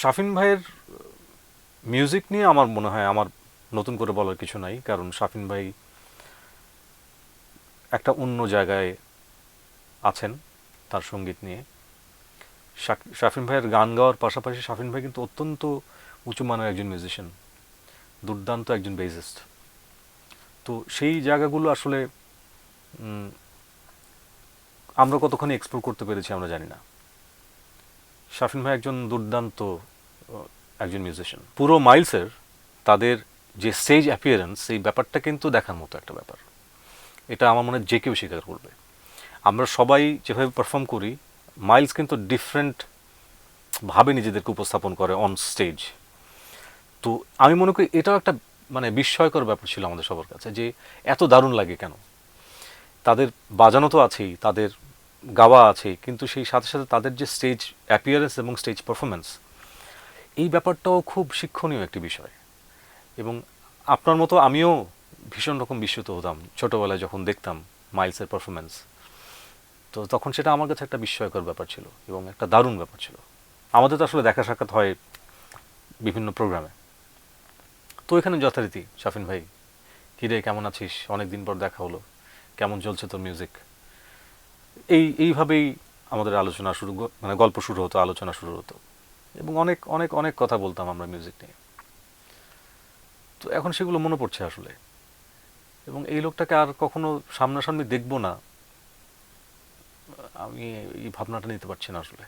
শাফিন ভাইয়ের মিউজিক নিয়ে আমার মনে হয় আমার নতুন করে বলার কিছু নাই। কারণ শাফিন ভাই একটা অন্য জায়গায় আছেন তার সংগীত নিয়ে। শাফিন ভাইয়ের গান গাওয়ার পাশাপাশি শাফিন ভাই কিন্তু অত্যন্ত উঁচু মানের একজন মিউজিশিয়ান দুর্দান্ত একজন বেসিস্ট তো সেই জায়গাগুলো আসলে আমরা কতখানি এক্সপ্লোর করতে পেরেছি আমরা জানি না। শাফিন ভাই একজন দুর্দান্ত একজন মিউজিশিয়ান পুরো মাইলসের তাদের যে স্টেজ অ্যাপিয়ারেন্স সেই ব্যাপারটা কিন্তু দেখার মতো একটা ব্যাপার। এটা আমার মনে যে কেউ স্বীকার করবে। আমরা সবাই যেভাবে পারফর্ম করি, মাইলস কিন্তু ডিফারেন্ট ভাবে নিজেদেরকে উপস্থাপন করে অন স্টেজ তো আমি মনে করি এটাও একটা মানে বিস্ময়কর ব্যাপার ছিল আমাদের সবার কাছে যে এত দারুণ লাগে কেন? তাদের বাজানো তো আছেই, তাদের গাওয়া আছে কিন্তু সেই সাথে সাথে তাদের যে স্টেজ অ্যাপিয়ারেন্স এবং স্টেজ পারফরমেন্স এই ব্যাপারটাও খুব শিক্ষণীয় একটি বিষয়। এবং আপনার মতো আমিও ভীষণ রকম বিস্মিত হতাম ছোটোবেলায় যখন দেখতাম মাইলসের পারফরমেন্স তো তখন সেটা আমার কাছে একটা বিস্ময়কর ব্যাপার ছিল এবং একটা দারুণ ব্যাপার ছিল। আমাদের তো আসলে দেখা সাক্ষাৎ হয় বিভিন্ন প্রোগ্রামে। তো এখানে যথারীতি, শাফিন ভাই কিরে কেমন আছিস? অনেক দিন পর দেখা হলো। কেমন চলছে তোর মিউজিক এই, এইভাবেই আমাদের আলোচনা শুরু মানে গল্প শুরু হতো, আলোচনা শুরু হতো। এবং অনেক অনেক অনেক কথা বলতাম আমরা মিউজিক নিয়ে। তো এখন সেগুলো মনে পড়ছে আসলে। এবং এই লোকটাকে আর কখনো সামনাসামনি দেখব না। আমি এই ভাবনাটা নিতে পারছি না আসলে।